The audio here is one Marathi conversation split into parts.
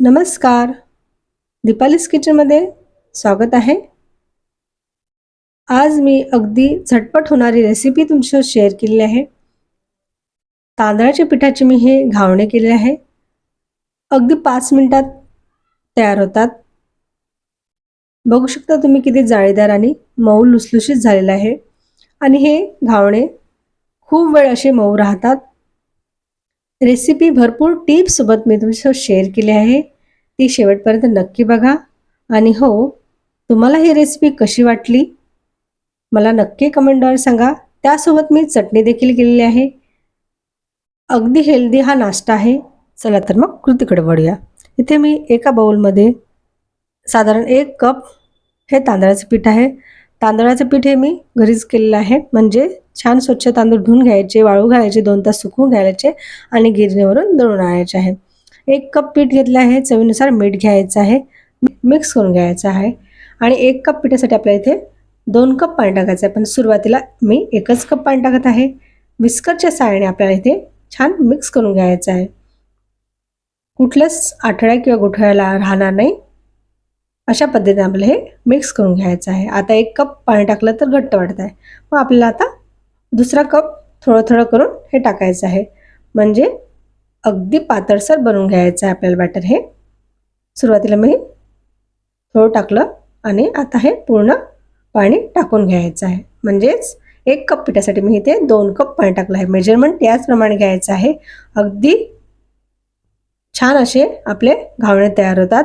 नमस्कार. दीपालीस किचनमध्ये स्वागत आहे. आज मी अगदी झटपट होणारी रेसिपी तुमच्यावर शेअर केलेली आहे. तांदळाच्या पिठाचे मी हे घावणे केले आहे. अगदी पाच मिनटात तयार होतात. बघू शकता तुम्ही किती जाळीदार आणि मऊ लुसलुशीत झालेलं आहे. आणि हे घावणे खूप वेळ असे मऊ राहतात. रेसिपी भरपूर टिप्ससोबत मी तुमच्यासोबत शेअर केली आहे. ती शेवटपर्यंत नक्की बघा. आणि हो तुम्हाला ही रेसिपी कशी वाटली? मला नक्की कमेंटद्वारे सांगा. त्यासोबत मी चटणी देखील केलेली आहे. अगदी हेल्दी हा नाश्ता आहे. चला तर मग कृतीकडे वळूया. इथे मी एका बाउलमध्ये साधारण एक कप हे तांदळाचं पीठ आहे. तांदळाचं पीठ हे मी घरीच केलेलं आहे. म्हणजे छान स्वच्छ तांदूळ धुवून घ्यायचे वाळू घालायचे दोन तास सुकवून घ्यायचे आणि गिरणीवरून दळून आणायचे आहे. एक कप पीठ घेतलं आहे चवीनुसार मीठ घ्यायचं आहे मिक्स करून घ्यायचं आहे आणि एक कप पिठासाठी आपल्याला इथे दोन कप पाणी टाकायचं आहे. पण सुरुवातीला मी एकच कप पाणी टाकत आहे. विस्करच्या साहाय्याने आपल्याला इथे छान मिक्स करून घ्यायचं आहे. कुठल्याच आठवड्या किंवा गुठळ्याला राहणार नाही. अशा पद्धतीने आपल्याला हे मिक्स करून घ्यायचं आहे. आता एक कप पाणी टाकलं तर घट्ट वाटत आहे. मग आपल्याला आता दुसरा कप थोडं थोडं करून हे टाकायचं आहे. म्हणजे अगदी पातळसर बनवून घ्यायचं आहे आपल्याला बॅटर हे. सुरुवातीला मी थोडं टाकलं आणि आता हे पूर्ण पाणी टाकून घ्यायचं आहे. म्हणजेच एक कप पिठासाठी मी इथे दोन कप पाणी टाकलं आहे. मेजरमेंट याचप्रमाणे घ्यायचं आहे. अगदी छान असे आपले घावणे तयार होतात.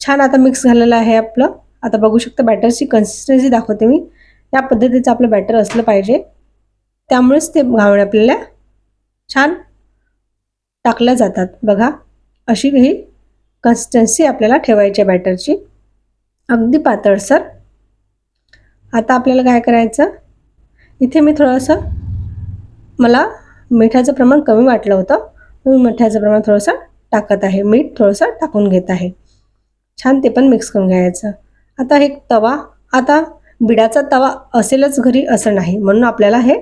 छान आता मिक्स झालेलं आहे आपलं. आता बघू शकता बॅटरची कन्सिस्टन्सी दाखवते मी. या पद्धतीचं आपलं बॅटर असलं पाहिजे. त्यामुळेच ते घावणे आपल्याला छान टाकल्या जातात. बघा अशी ही कन्सिस्टन्सी आपल्याला ठेवायची आहे बॅटरची अगदी पातळसर आता आपल्याला काय करायचं? इथे मी थोडंसं मला मिठाचं प्रमाण कमी वाटलं होतं. मी मिठाचं प्रमाण थोडंसं टाकत आहे. मीठ थोडंसं टाकून घेत आहे. छान ते पण मिक्स करून घ्यायचं. आता हे तवा आता बिडाचा तवा असेलच घरी असं नाही. म्हणून आपल्याला हे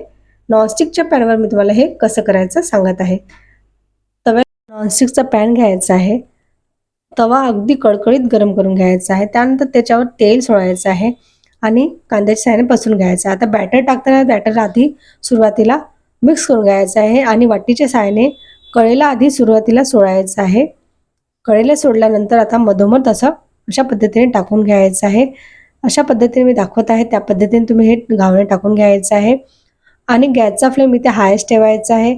नॉनस्टिकच्या पॅनवर मी तुम्हाला हे कसं करायचं सांगत आहे. तव्या नॉनस्टिकचा पॅन घ्यायचा आहे. तवा अगदी कडकडीत गरम करून घ्यायचा आहे. त्यानंतर त्याच्यावर तेल सोडायचं आहे आणि कांद्याच्या साह्याने पसून घ्यायचं आता बॅटर टाकताना बॅटर आधी सुरुवातीला मिक्स करून घ्यायचं आहे आणि वाटीच्या साह्याने कळेला आधी सुरुवातीला सोडायचं आहे. कळेला सोडल्यानंतर आता मधोमध असं अशा पद्धतीने टाकून घ्यायचं आहे. अशा पद्धतीने मी दाखवत आहे त्या पद्धतीने तुम्ही हे घावणे टाकून घ्यायचं आहे. आणि गॅसचा फ्लेम इथे हायच ठेवायचा आहे.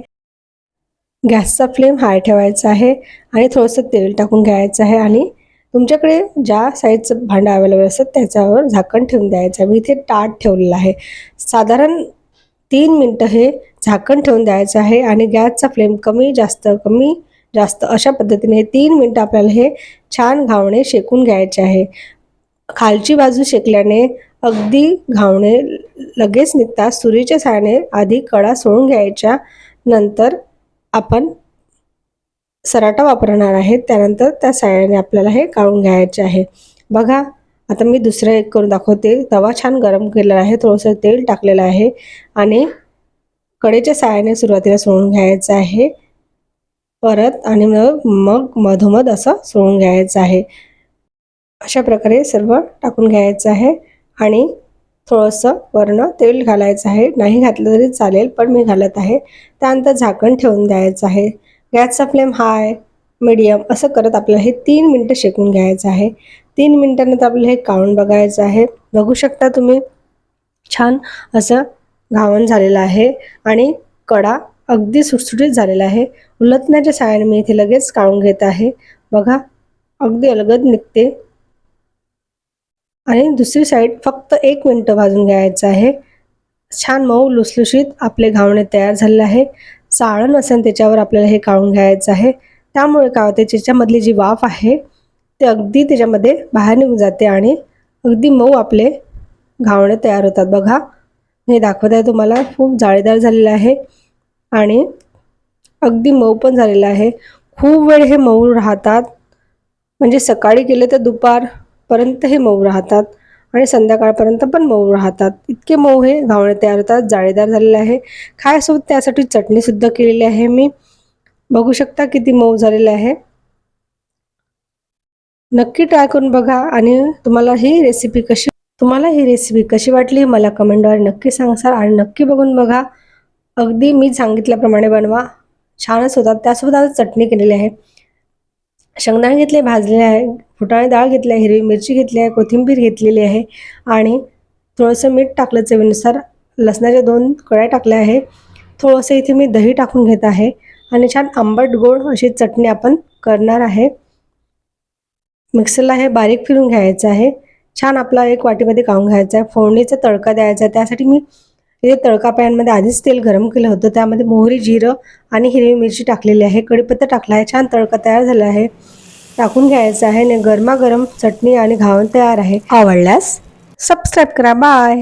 गॅसचा फ्लेम हाय ठेवायचा आहे आणि थोडंसं तेल टाकून घ्यायचं आहे आणि तुमच्याकडे ज्या साईजचं भांडं अवेलेबल असतं त्याच्यावर झाकण ठेवून द्यायचं आहे. मी इथे ताट ठेवलेलं आहे. साधारण तीन मिनटं हे झाकण ठेवून द्यायचं आहे आणि गॅसचा फ्लेम कमी जास्त कमी जास्त अशा पद्धतीने तीन मिनटं आपल्याला हे छान घावणे शेकून घ्यायचे आहे. खालची बाजू शेकल्याने अगदी घावणे लगेच निघतात. सुरीच्या साहाय्याने आधी कडा सोडून घ्यायच्या. नंतर आपण सराटा वापरणार आहे. त्यानंतर त्या साह्याने आपल्याला हे काढून घ्यायचे आहे. बघा आता मी दुसरं एक करून दाखवते. तवा छान गरम केलेला आहे. थोडंसं तेल टाकलेलं आहे. आणि कडेच्या साह्याने सुरुवातीला सोडून घ्यायचं आहे. परत आणि मग मग मधोमध असं सोडून घ्यायचं आहे. अशा प्रकारे सर्व टाकून घ्यायचं आहे आणि थोडंसं वरणं तेल घालायचं आहे. नाही घातलं तरी चालेल पण मी घालत आहे. त्यानंतर झाकण ठेवून द्यायचं आहे. गॅसचा फ्लेम हाय मीडियम असं करत आपल्याला हे तीन मिनटं शेकून घ्यायचं आहे. तीन मिनटानंतर आपल्याला हे काढून बघायचं आहे. बघू शकता तुम्ही छान असं घावण झालेलं आहे आणि कडा अगदी सुटसुटीत झालेला आहे. उलटण्याच्या साहाय्याने मी इथे लगेच काढून घेत आहे. बघा अगदी अलगद निघते. आणि दुसरी साईड फक्त एक मिनटं भाजून घ्यायचं आहे. छान मऊ लुसलुशीत आपले घावणे तयार झालेले आहे. चाळण असेल त्याच्यावर आपल्याला हे काढून घ्यायचं आहे. त्यामुळे काय होते त्याच्यामधली जी वाफ आहे ते अगदी त्याच्यामध्ये बाहेर निघून जाते आणि अगदी मऊ आपले घावणे तयार होतात. बघा हे दाखवत आहे तुम्हाला खूप जाळीदार झालेलं आहे. आणि अगदी मऊ पण झालेलं आहे. खूप वेळ हे मऊ राहतात. म्हणजे सकाळी केले तर दुपारपर्यंत हे मऊ राहतात आणि संध्याकाळपर्यंत पण मऊ राहतात. इतके मऊ हे घावणे तयार होतात. जाळीदार झालेले आहे. खायसोबत त्यासाठी चटणीसुद्धा केलेली आहे मी. बघू शकता किती मऊ झालेलं आहे. नक्की ट्राय करून बघा आणि तुम्हाला ही रेसिपी कशी तुम्हाला ही रेसिपी कशी वाटली मला कमेंटद्वारे नक्की सांगसाल आणि नक्की बघून बघा. अगदी मी सांगितल्याप्रमाणे बनवा. छानच होतात. त्यासोबत आता चटणी केलेली आहे. शेंगदाणे घेतले भाजलेले आहे. फुटाणे डाळ घेतली आहे हिरवी मिरची घेतली आहे कोथिंबीर घेतलेली आहे आणि थोडंसं मीठ टाकलं चवीनुसार. लसणाच्या दोन कळ्या टाकल्या आहे. थोडंसं इथे मी दही टाकून घेत आहे आणि छान आंबट गोड अशी चटणी आपण करणार आहे. मिक्सरला हे बारीक फिरून घ्यायचं आहे. छान आपला एक वाटीमध्ये काढून घ्यायचा आहे. फोडणीचा तडका द्यायचा आहे. त्यासाठी मी इथे तडका पॅनमध्ये आधीच तेल गरम केलं होतं. त्यामध्ये मोहरी जिरं आणि हिरवी मिरची टाकलेली आहे. कढीपत्ता टाकला आहे. छान तडका तयार झाला आहे. टाकून घ्यायचं आहे आणि गरमागरम चटणी आणि घावण तयार आहे. आवडल्यास सबस्क्राईब करा. बाय